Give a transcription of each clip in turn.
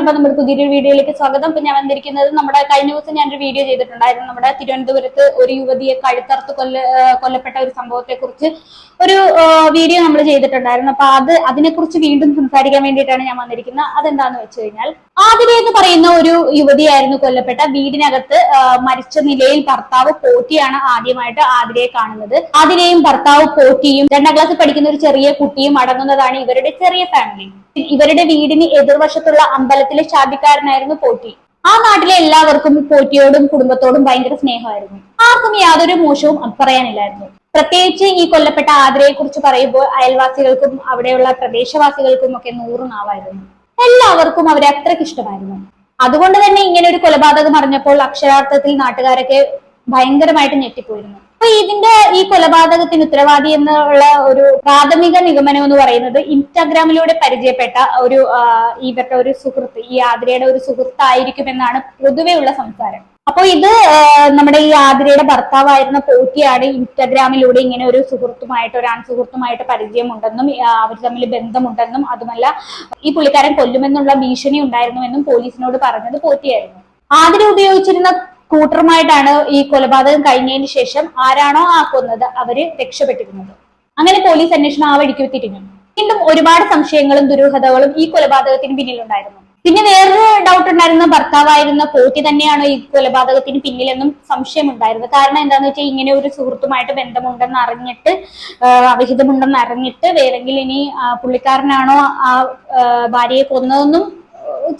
അപ്പൊ നമ്മുടെ പുതിയൊരു വീഡിയോയിലേക്ക് സ്വാഗതം. ഇപ്പൊ ഞാൻ വന്നിരിക്കുന്നത് നമ്മുടെ കഴിഞ്ഞ ദിവസം ഞാൻ ഒരു വീഡിയോ ചെയ്തിട്ടുണ്ടായിരുന്നു. നമ്മുടെ തിരുവനന്തപുരത്ത് ഒരു യുവതിയെ കഴുത്തറുത്ത് കൊല്ല കൊല്ലപ്പെട്ട ഒരു സംഭവത്തെ കുറിച്ച് ഒരു വീഡിയോ നമ്മൾ ചെയ്തിട്ടുണ്ടായിരുന്നു. അപ്പൊ അത് അതിനെക്കുറിച്ച് വീണ്ടും സംസാരിക്കാൻ വേണ്ടിയിട്ടാണ് ഞാൻ വന്നിരിക്കുന്നത്. അതെന്താന്ന് വെച്ച് കഴിഞ്ഞാൽ ആതിര എന്ന് പറയുന്ന ഒരു യുവതിയായിരുന്നു കൊല്ലപ്പെട്ട. വീടിനകത്ത് മരിച്ച നിലയിൽ ഭർത്താവ് പോറ്റിയാണ് ആദ്യമായിട്ട് ആതിരയെ കാണുന്നത്. ആതിരയും ഭർത്താവ് പോറ്റിയും രണ്ടാം ക്ലാസ്സിൽ പഠിക്കുന്ന ഒരു ചെറിയ കുട്ടിയും അടങ്ങുന്നതാണ് ഇവരുടെ ചെറിയ ഫാമിലി ഇവരുടെ വീടിന് എതിർവശത്തുള്ള അമ്പലത്തിലെ ഷാദിക്കാരനായിരുന്നു പോറ്റി. ആ നാട്ടിലെ എല്ലാവർക്കും പോറ്റിയോടും കുടുംബത്തോടും ഭയങ്കര സ്നേഹമായിരുന്നു. ആർക്കും യാതൊരു മോശവും പറയാനില്ലായിരുന്നു. പ്രത്യേകിച്ച് ഈ കൊല്ലപ്പെട്ട ആതിരയെ കുറിച്ച് പറയുമ്പോൾ അയൽവാസികൾക്കും അവിടെയുള്ള പ്രദേശവാസികൾക്കും ഒക്കെ നൂറ് നാവായിരുന്നു. എല്ലാവർക്കും അവരെ അത്രയ്ക്ക് ഇഷ്ടമായിരുന്നു. അതുകൊണ്ട് തന്നെ ഇങ്ങനെ ഒരു കൊലപാതകം അറിഞ്ഞപ്പോൾ അക്ഷരാർത്ഥത്തിൽ നാട്ടുകാരൊക്കെ ഭയങ്കരമായിട്ട് ഞെട്ടിപ്പോയിരുന്നു. അപ്പൊ ഇതിന്റെ ഈ കൊലപാതകത്തിന് ഉത്തരവാദി എന്നുള്ള ഒരു പ്രാഥമിക നിഗമനം എന്ന് പറയുന്നത് ഇൻസ്റ്റാഗ്രാമിലൂടെ പരിചയപ്പെട്ട ഒരു ഇവരുടെ ഒരു സുഹൃത്ത് ഈ ആതിരയുടെ ഒരു സുഹൃത്തായിരിക്കും എന്നാണ് പൊതുവെയുള്ള സംസാരം. അപ്പൊ ഇത് നമ്മുടെ ഈ ആതിരയുടെ ഭർത്താവായിരുന്ന പോറ്റിയാണ് ഇൻസ്റ്റാഗ്രാമിലൂടെ ഇങ്ങനെ ഒരു സുഹൃത്തുമായിട്ട് ഒരു ആൺ സുഹൃത്തുമായിട്ട് പരിചയമുണ്ടെന്നും അവർ തമ്മിൽ ബന്ധമുണ്ടെന്നും അതുമല്ല ഈ പുള്ളിക്കാരൻ കൊല്ലുമെന്നുള്ള ഭീഷണി ഉണ്ടായിരുന്നുവെന്നും പോലീസിനോട് പറഞ്ഞത് പോറ്റിയായിരുന്നു. ആതിര ഉപയോഗിച്ചിരുന്ന സ്കൂട്ടറുമായിട്ടാണ് ഈ കൊലപാതകം കഴിഞ്ഞതിന് ശേഷം ആരാണോ ആ കൊന്നത് അവർ രക്ഷപ്പെട്ടിരുന്നത്. അങ്ങനെ പോലീസ് അന്വേഷണം ആ വഴിക്ക് തിരിഞ്ഞു വീണ്ടും ഒരുപാട് സംശയങ്ങളും ദുരൂഹതകളും ഈ കൊലപാതകത്തിന് പിന്നിലുണ്ടായിരുന്നു. പിന്നെ വേറൊരു ഡൗട്ട് ഉണ്ടായിരുന്ന. ഭർത്താവായിരുന്ന പോറ്റി തന്നെയാണോ ഈ കൊലപാതകത്തിന് പിന്നിലെന്നും സംശയമുണ്ടായിരുന്നു. കാരണം എന്താന്ന് വെച്ചാൽ ഇങ്ങനെ ഒരു സുഹൃത്തുമായിട്ട് ബന്ധമുണ്ടെന്ന് അറിഞ്ഞിട്ട് അവിഹിതമുണ്ടെന്ന് അറിഞ്ഞിട്ട് വേറെങ്കിലും ഇനി പുള്ളിക്കാരനാണോ ആ, ഭാര്യയെ കൊന്നതെന്നും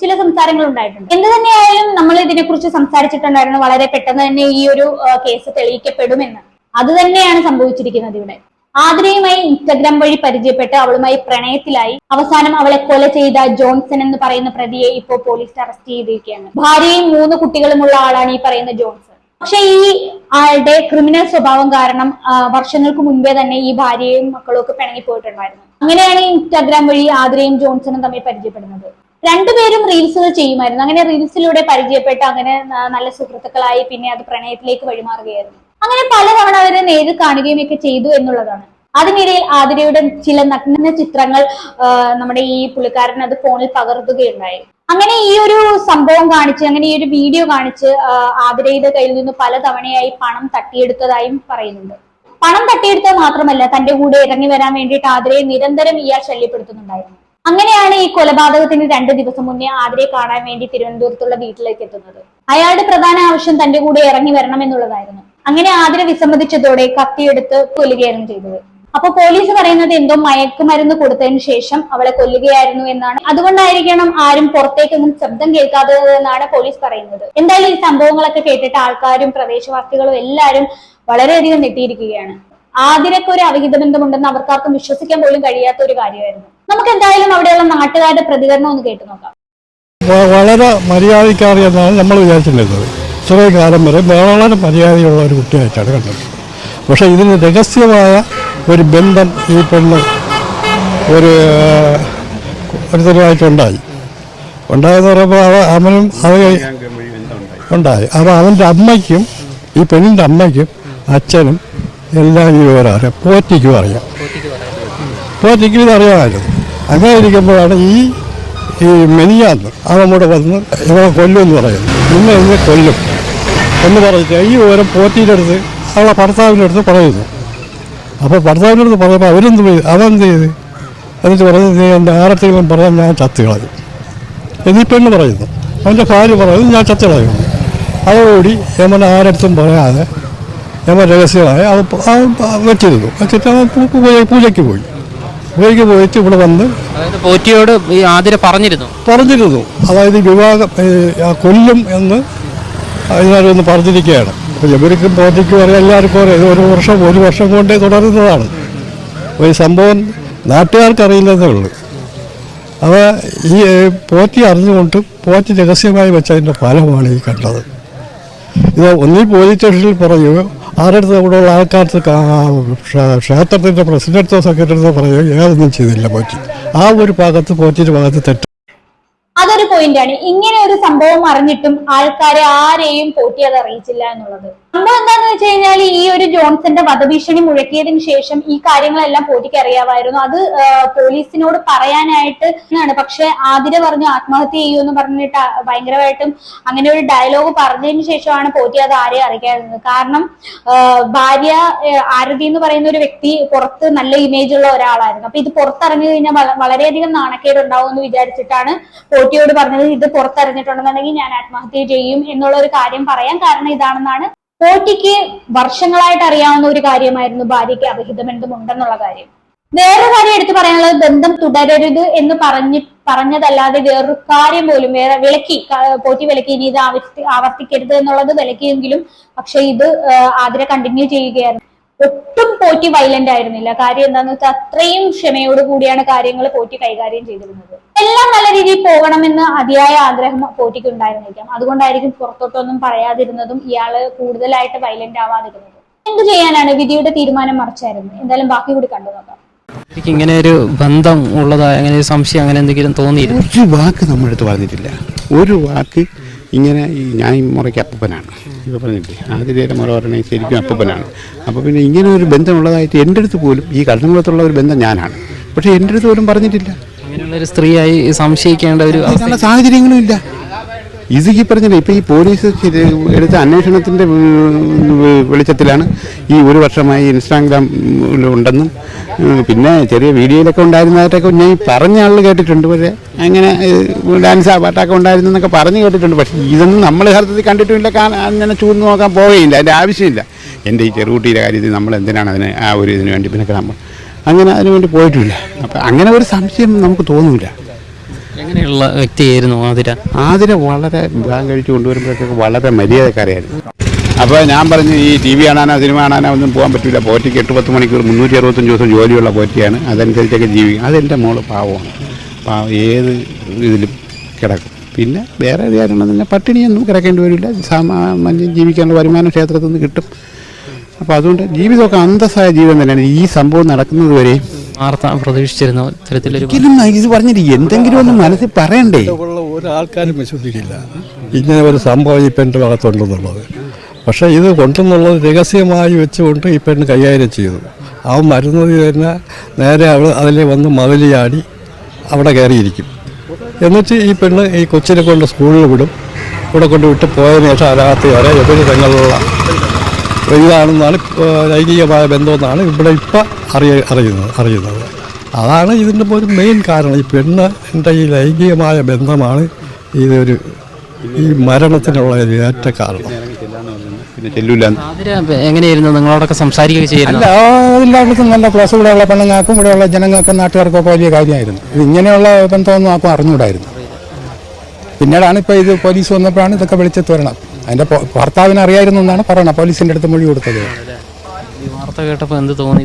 ചില സംസാരങ്ങൾ ഉണ്ടായിട്ടുണ്ട്. എന്ത് തന്നെയായാലും നമ്മൾ ഇതിനെക്കുറിച്ച് സംസാരിച്ചിട്ടുണ്ടായിരുന്നു. വളരെ പെട്ടെന്ന് തന്നെ ഈ ഒരു കേസ് തെളിയിക്കപ്പെടുമെന്ന്. അത് തന്നെയാണ് സംഭവിച്ചിരിക്കുന്നത് ഇവിടെ. ആതിരയുമായി ഇൻസ്റ്റഗ്രാം വഴി പരിചയപ്പെട്ട് അവളുമായി പ്രണയത്തിലായി അവസാനം അവളെ കൊല ചെയ്ത ജോൺസൺ എന്ന് പറയുന്ന പ്രതിയെ ഇപ്പോൾ പോലീസ് അറസ്റ്റ് ചെയ്തിരിക്കുകയാണ്. ഭാര്യയും മൂന്ന് കുട്ടികളുമുള്ള ആളാണ് ഈ പറയുന്ന ജോൺസൺ. പക്ഷെ ഈ ആളുടെ ക്രിമിനൽ സ്വഭാവം കാരണം വർഷങ്ങൾക്ക് മുൻപേ തന്നെ ഈ ഭാര്യയും മക്കളും ഒക്കെ പിണങ്ങി പോയിട്ടുണ്ടായിരുന്നു അങ്ങനെയാണ് ഇൻസ്റ്റാഗ്രാം വഴി ആതിരയും ജോൺസണും തമ്മിൽ പരിചയപ്പെടുന്നത്. രണ്ടുപേരും റീൽസുകൾ ചെയ്യുമായിരുന്നു. അങ്ങനെ റീൽസിലൂടെ പരിചയപ്പെട്ട് അങ്ങനെ നല്ല സുഹൃത്തുക്കളായി പിന്നെ അത് പ്രണയത്തിലേക്ക് വഴിമാറുകയായിരുന്നു. അങ്ങനെ പലതവണ അവരെ നേരിൽ കാണുകയും ഒക്കെ ചെയ്തു എന്നുള്ളതാണ്. അതിനിടയിൽ ആതിരയുടെ ചില നഗ്ന ചിത്രങ്ങൾ നമ്മുടെ ഈ പുള്ളിക്കാരൻ അത് ഫോണിൽ പകർത്തുകയുണ്ടായി. അങ്ങനെ ഈ ഒരു സംഭവം കാണിച്ച് അങ്ങനെ ഈ ഒരു വീഡിയോ കാണിച്ച് ആതിരയുടെ കയ്യിൽ നിന്ന് പലതവണയായി പണം തട്ടിയെടുത്തതായും പറയുന്നുണ്ട്. പണം തട്ടിയെടുത്തത് മാത്രമല്ല തന്റെ കൂടെ ഇറങ്ങി വരാൻ വേണ്ടിയിട്ട് ആതിരയെ നിരന്തരം ഇയാൾ ശല്യപ്പെടുത്തുന്നുണ്ടായിരുന്നു. അങ്ങനെയാണ് ഈ കൊലപാതകത്തിന് രണ്ട് ദിവസം മുന്നേ ആതിരെ കാണാൻ വേണ്ടി തിരുവനന്തപുരത്തുള്ള വീട്ടിലേക്ക് എത്തുന്നത്. അയാളുടെ പ്രധാന ആവശ്യം തന്റെ കൂടെ ഇറങ്ങി വരണം എന്നുള്ളതായിരുന്നു. അങ്ങനെ ആതിര വിസമ്മതിച്ചതോടെ കത്തിയെടുത്ത് കൊല്ലുകയായിരുന്നു ചെയ്തത്. അപ്പൊ പോലീസ് പറയുന്നത് എന്തോ മയക്കുമരുന്ന് കൊടുത്തതിന് ശേഷം അവളെ കൊല്ലുകയായിരുന്നു എന്നാണ്. അതുകൊണ്ടായിരിക്കണം ആരും പുറത്തേക്കൊന്നും ശബ്ദം കേൾക്കാത്തത് എന്നാണ് പോലീസ് പറയുന്നത്. എന്തായാലും ഈ സംഭവങ്ങളൊക്കെ കേട്ടിട്ട് ആൾക്കാരും പ്രദേശവാസികളും എല്ലാവരും വളരെയധികം നെട്ടിയിരിക്കുകയാണ് ആതിരക്ക് ഒരു അവിഹിത ബന്ധമുണ്ടെന്ന് അവർക്കാർക്കും വിശ്വസിക്കാൻ പോലും കഴിയാത്ത ഒരു കാര്യമായിരുന്നു. നമുക്ക് എന്തായാലും അവിടെയുള്ള നാട്ടുകാരുടെ പ്രതികരണം ഒന്ന് കേട്ടു നോക്കാം. വളരെ മര്യാദക്കാരിയെന്നാണ് നമ്മൾ വിചാരിച്ചിരുന്നത് ചെറിയ കാലം വരെ വളരെ മര്യാദയുള്ള ഒരു കുട്ടിയായിട്ടാണ് കണ്ടത്. പക്ഷേ ഇതിന് രഹസ്യമായ ഒരു ബന്ധം ഈ പെണ്ണ് ഒരു ഒരുത്തരമായിട്ടുണ്ടായി ഉണ്ടായെന്ന് പറയുമ്പോൾ അവ അവനും അത് ഉണ്ടായി. അപ്പോൾ അവന്റെ അമ്മയ്ക്കും ഈ പെണ്ണിന്റെ അമ്മയ്ക്കും അച്ഛനും എല്ലാം ഈ വിവരം അറിയാം. പോറ്റിക്കും അറിയാം. പോറ്റിക്കും ഇതറിയാമായിരുന്നു അങ്ങനെ ഇരിക്കുമ്പോഴാണ് ഈ ഈ മെനിയാന്ന് അവൻ നമ്മുടെ വന്ന് കൊല്ലും എന്ന് പറയുന്നു ഇന്ന് ഇന്ന് കൊല്ലും എന്ന് പറഞ്ഞിട്ട് ഈ വിവരം പോറ്റിയുടെ അടുത്ത് അവളെ ഭർത്താവിന്റെ അടുത്ത് പറയുന്നു. അപ്പോൾ ഭർത്താവിന്റെ അടുത്ത് പറയുമ്പോൾ അവരെന്ത് ചെയ്തു അതെന്ത് ചെയ്ത്? എന്നിട്ട് പറഞ്ഞു നീ എന്റെ ആരത്തെങ്കിലും പറയാൻ ഞാൻ ചത്ത് എന്നീ പെണ്ണ് പറയുന്നു. അവന്റെ ഭാര്യ പറയുന്നു ഞാൻ ചത്ത് കളയും അതോടുകൂടി യമൻ ആരടുത്തും പറയാതെ യമൻ രഹസ്യമായി അത് വെച്ചിരുന്നു. വെച്ചിട്ട് അവൻ പൂജയ്ക്ക് പോയി. പൂജയ്ക്ക് പോയിട്ട് ഇവിടെ വന്ന് അതായത് പോറ്റിയോട് ഈ ആതിര പറഞ്ഞിരുന്നു. പറഞ്ഞിരുന്നു. അതായത് വിവാഹം കൊല്ലും എന്ന് ഇതിനൊന്ന് പറഞ്ഞിരിക്കുകയാണ്. അപ്പോൾ ഇവർക്കും പോറ്റിക്കും അറിയാം എല്ലാവർക്കും അറിയാം. ഇത് ഒരു വർഷം ഒരു വർഷം കൊണ്ടേ തുടരുന്നതാണ്. ഒരു സംഭവം നാട്ടുകാർക്ക് അറിയില്ലെന്നേ ഉള്ളൂ. അവ ഈ പോറ്റി അറിഞ്ഞുകൊണ്ട് പോറ്റി രഹസ്യമായി വെച്ചതിന്റെ ഫലമാണ് ഈ കണ്ടത്. ഇത് ഒന്നീ പോലീസ് സ്റ്റേഷനിൽ പറയുകയോ ആരുടെ അവിടെയുള്ള ആൾക്കാർക്ക് ക്ഷേത്രത്തിന്റെ പ്രസിഡന്റോ സെക്രട്ടറിയോ പറയുകയോ ഞാനൊന്നും ചെയ്തില്ല പോറ്റി. ആ ഒരു ഭാഗത്ത് പോറ്റിയുടെ ഭാഗത്ത് തെറ്റ് ഒരു പോയിന്റ് ആണ്. ഇങ്ങനെ ഒരു സംഭവം അറിഞ്ഞിട്ടും ആൾക്കാരെ ആരെയും പോറ്റി അത് അറിയിച്ചില്ല എന്നുള്ളത്. സംഭവം എന്താന്ന് വെച്ച് കഴിഞ്ഞാൽ ഈ ഒരു ജോൺസന്റെ വധഭീഷണി മുഴക്കിയതിന് ശേഷം ഈ കാര്യങ്ങളെല്ലാം പോറ്റിക്ക് അറിയാമായിരുന്നു. അത് പോലീസിനോട് പറയാനായിട്ട് ആണ് പക്ഷെ ആതിര പറഞ്ഞു ആത്മഹത്യ ചെയ്യൂ എന്ന് പറഞ്ഞിട്ട് ഭയങ്കരമായിട്ടും അങ്ങനെ ഒരു ഡയലോഗ് പറഞ്ഞതിന് ശേഷമാണ് പോറ്റി അത് ആരെയും അറിയിക്കാതിരുന്നത്. കാരണം ഭാര്യ ആരതി എന്ന് പറയുന്ന ഒരു വ്യക്തി പുറത്ത് നല്ല ഇമേജ് ഉള്ള ഒരാളായിരുന്നു. അപ്പൊ ഇത് പുറത്തിറങ്ങി കഴിഞ്ഞാൽ വള- വളരെയധികം നാണക്കേട് ഉണ്ടാവും എന്ന് വിചാരിച്ചിട്ടാണ് പോറ്റിയോട് പറഞ്ഞത് ഇത് പുറത്തിറങ്ങിയിട്ടുണ്ടെന്നുണ്ടെങ്കിൽ ഞാൻ ആത്മഹത്യ ചെയ്യും എന്നുള്ള ഒരു കാര്യം പറയാൻ കാരണം ഇതാണെന്നാണ്. കോട്ടിക്ക് വർഷങ്ങളായിട്ട് അറിയാവുന്ന ഒരു കാര്യമായിരുന്നു ഭാര്യയ്ക്ക് അവിഹിത ഉണ്ടെന്നുള്ള കാര്യം. വേറെ കാര്യം എടുത്തു പറയാനുള്ളത് ബന്ധം തുടരരുത് എന്ന് പറഞ്ഞ് പറഞ്ഞതല്ലാതെ വേറൊരു കാര്യം പോലും വേറെ വിലക്കി പോറ്റി വിലക്കി ഇനി ഇത് ആവർത്തി ആവർത്തിക്കരുത് എന്നുള്ളത് വിലക്കിയെങ്കിലും പക്ഷെ ഇത് ആതിര കണ്ടിന്യൂ ചെയ്യുകയായിരുന്നു. ഒട്ടും പോറ്റി വയലന്റ് ആയിരുന്നില്ല. കാര്യം എന്താന്ന് വെച്ചാൽ അത്രയും ക്ഷമയോട് കൂടിയാണ് കാര്യങ്ങൾ പോറ്റി കൈകാര്യം ചെയ്തിരുന്നത്. എല്ലാം നല്ല രീതിയിൽ പോകണമെന്ന് അതിയായ ആഗ്രഹം പോറ്റിക്ക് ഉണ്ടായിരുന്നിരിക്കാം. അതുകൊണ്ടായിരിക്കും പുറത്തോട്ടൊന്നും പറയാതിരുന്നതും ഇയാൾ കൂടുതലായിട്ട് വയലന്റ് ആവാതിരുന്നത്. എന്ത് ചെയ്യാനാണ് വിധിയുടെ തീരുമാനം മറിച്ചായിരുന്നു എന്തായാലും ബാക്കി കൂടി കണ്ടു നോക്കാം. എനിക്ക് ഇങ്ങനെ ഒരു ബന്ധം ഉള്ളതായ അങ്ങനെ ഒരു സംശയം അങ്ങനെ എന്തെങ്കിലും തോന്നിയിരുന്നു. ഒരു വാക്ക് നമ്മൾ അടുത്ത് പറഞ്ഞിട്ടില്ല. ഒരു വാക്ക് ഇങ്ങനെ ഈ ഞാൻ ഈ മുറയ്ക്ക് അപ്പനാണ് ഇപ്പോൾ പറഞ്ഞില്ലേ? ആതിരയുടെ മുറ പറയണേ ശരിക്കും അപ്പപ്പനാണ്. അപ്പോൾ പിന്നെ ഇങ്ങനെ ഒരു ബന്ധമുള്ളതായിട്ട് എന്റെ അടുത്ത് പോലും ഈ കടന്നകുളത്തുള്ള ഒരു ബന്ധം ഞാനാണ്. പക്ഷേ എന്റെ അടുത്ത് പോലും പറഞ്ഞിട്ടില്ല. അങ്ങനെയുള്ള ഒരു സ്ത്രീയായി സംശയിക്കേണ്ട ഒരു സാഹചര്യങ്ങളും ഇല്ല. ഇത് ഈ പറഞ്ഞില്ല ഇപ്പം ഈ പോലീസ് എടുത്ത അന്വേഷണത്തിന്റെ വെളിച്ചത്തിലാണ് ഈ ഒരു വർഷമായി ഇൻസ്റ്റാഗ്രാമിൽ ഉണ്ടെന്നും പിന്നെ ചെറിയ വീഡിയോയിലൊക്കെ ഉണ്ടായിരുന്നതായിട്ടൊക്കെ ഞാൻ ഈ പറഞ്ഞ ആൾ കേട്ടിട്ടുണ്ട് പക്ഷേ അങ്ങനെ ഡാൻസ് പാട്ടൊക്കെ ഉണ്ടായിരുന്നു എന്നൊക്കെ പറഞ്ഞ് കേട്ടിട്ടുണ്ട് പക്ഷേ ഇതൊന്നും നമ്മൾ ഹർത്തത്തിൽ കണ്ടിട്ടുമില്ല അങ്ങനെ ചൂന്ന് നോക്കാൻ പോവുകയില്ല അതിന്റെ ആവശ്യമില്ല. എന്റെ ഈ ചെറുകുട്ടിയുടെ കാര്യത്തിൽ നമ്മൾ എന്തിനാണ് അതിന് ആ ഒരു ഇതിന് വേണ്ടി പിന്നെ നമ്മൾ? അങ്ങനെ അതിന് വേണ്ടി പോയിട്ടില്ല. അപ്പം അങ്ങനെ ഒരു സംശയം നമുക്ക് തോന്നില്ല എങ്ങനെയുള്ള വ്യക്തിയായിരുന്നു ആതിര? ആതിര വളരെ വിവാഹം കഴിച്ച് കൊണ്ടുവരുമ്പോഴത്തേക്ക് വളരെ മര്യാദക്കാരായിരുന്നു അപ്പോൾ ഞാൻ പറഞ്ഞു ഈ ടി വി കാണാനോ സിനിമ കാണാനോ ഒന്നും പോകാൻ പറ്റില്ല പോറ്റിക്ക് എട്ട് പത്ത് മണിക്കൂർ മുന്നൂറ്റി അറുപത്തഞ്ച് ദിവസം ജോലിയുള്ള പോറ്റിയാണ്. അതനുസരിച്ചൊക്കെ ജീവിക്കും. അതെന്റെ മോൾ പാവമാണ്. പാവ ഏത് ഇതിലും കിടക്കും. പിന്നെ വേറെ കാരണം തന്നെ പട്ടിണിയൊന്നും കിടക്കേണ്ടി വരില്ല. സാമാന്യം ജീവിക്കാനുള്ള വരുമാനം ക്ഷേത്രത്തിൽ നിന്ന് കിട്ടും. അപ്പോൾ അതുകൊണ്ട് ജീവിതമൊക്കെ അന്തസ്സായ ജീവിതം തന്നെയാണ്. ഈ സംഭവം നടക്കുന്നത് വരെയും വാർത്ത പ്രതീക്ഷിച്ചിരുന്നു ഇത്തരത്തിലൊരു ഒരിക്കലും ഇത് പറഞ്ഞിട്ട് എന്തെങ്കിലും ഒന്ന് മനസ്സിൽ പറയണ്ടേ? ഉള്ള ഒരാൾക്കാരും വിശ്വസിക്കില്ല. ഇങ്ങനെ ഒരു സംഭവം ഈ പെണ്ണിന്റെ ഭാഗത്തുണ്ടെന്നുള്ളത്. പക്ഷേ ഇത് കൊണ്ടെന്നുള്ളത് രഹസ്യമായി വെച്ചുകൊണ്ട് ഈ പെണ്ണ് കൈകാര്യം ചെയ്തു. അവൻ മരുന്നത് തന്നെ നേരെ അവൾ അതിൽ വന്ന് മതിലിയാടി അവിടെ കയറിയിരിക്കും. എന്നിട്ട് ഈ പെണ്ണ് ഈ കൊച്ചിനെ കൊണ്ട് സ്കൂളിൽ വിടും. ഇവിടെ കൊണ്ട് വിട്ട് പോയതിനു ശേഷം അതിനകത്ത് വരെ എപ്പോഴും തങ്ങളുള്ള ഇതാണെന്നാണ് ലൈംഗികമായ ബന്ധമെന്നാണ് ഇവിടെ ഇപ്പം അറിയ അറിയുന്നത് അറിയുന്നത്. അതാണ് ഇതിന്റെ ഒരു മെയിൻ കാരണം. ഈ പെണ്ണ് എന്റെ ഈ ലൈംഗികമായ ബന്ധമാണ് ഇതൊരു ഈ മരണത്തിനുള്ള ഒരു ഏറ്റ കാരണം. എങ്ങനെയായിരുന്നു? നിങ്ങളോടൊക്കെ സംസാരിക്കുകയൊക്കെ ചെയ്യുന്നത് അല്ല എല്ലാവർക്കും നല്ല ക്ലാസ് ഇവിടെയുള്ള പെണ്ണുങ്ങൾക്കും ഇവിടെയുള്ള ജനങ്ങൾക്കും നാട്ടുകാർക്കും ഒക്കെ വലിയ കാര്യമായിരുന്നു. ഇത് ഇങ്ങനെയുള്ള ബന്ധമൊന്നും ആർക്കും അറിഞ്ഞുകൂടായിരുന്നു പിന്നീടാണ് ഇപ്പോൾ ഇത് പോലീസ് വന്നപ്പോഴാണ് ഇതൊക്കെ വെളിച്ചത്ത് വരണം അതിന്റെ ഭർത്താവിനെ അറിയായിരുന്നു എന്നാണ് പറയണത് പോലീസിന്റെ അടുത്ത് മൊഴി കൊടുത്തത്. ഈ വാർത്ത കേട്ടപ്പോൾ എന്ത് തോന്നി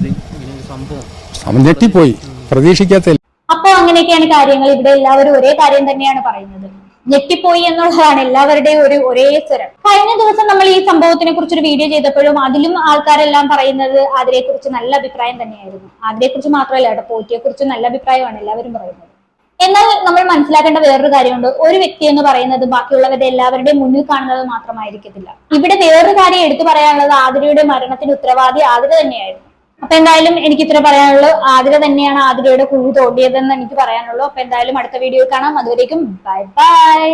സംഭവം. അവൻ ഞെട്ടിപ്പോയി. പ്രതീക്ഷിക്കാത്ത അപ്പോൾ അങ്ങനെയൊക്കെയാണ് കാര്യങ്ങൾ. ഇവിടെ എല്ലാവരും ഒരേ കാര്യം തന്നെയാണ് പറയുന്നത്. ഞെട്ടിപ്പോയി എന്നുള്ളതാണ് എല്ലാവരുടെയും ഒരു ഒരേ സ്വരം. കഴിഞ്ഞ ദിവസം നമ്മൾ ഈ സംഭവത്തിനെ കുറിച്ച് ഒരു വീഡിയോ ചെയ്തപ്പോഴും അതിലും ആൾക്കാരെല്ലാം പറയുന്നത് അതിനെ കുറിച്ച് നല്ല അഭിപ്രായം തന്നെയായിരുന്നു. അതിനെ കുറിച്ച് മാത്രമല്ല കേട്ടോ പോറ്റിയെ കുറിച്ച് നല്ല അഭിപ്രായമാണ് എല്ലാവരും പറയുന്നത്. എന്നാൽ നമ്മൾ മനസ്സിലാക്കേണ്ട വേറൊരു കാര്യമുണ്ട്. ഒരു വ്യക്തി എന്ന് പറയുന്നത് ബാക്കിയുള്ളവരുടെ എല്ലാവരുടെയും മുന്നിൽ കാണുന്നത് മാത്രമായിരിക്കത്തില്ല. ഇവിടെ വേറൊരു കാര്യം എടുത്തു പറയാനുള്ളത് ആതിരയുടെ മരണത്തിന് ഉത്തരവാദി ആതിര തന്നെയായിരുന്നു. അപ്പൊ എന്തായാലും എനിക്ക് ഇത്ര പറയാനുള്ളൂ. ആതിര തന്നെയാണ് ആതിരയുടെ കുഴി തോണ്ടിയതെന്ന് എനിക്ക് പറയാനുള്ളൂ. അപ്പൊ എന്തായാലും അടുത്ത വീഡിയോ കാണാം. അതുവരേക്കും ബൈ ബൈ.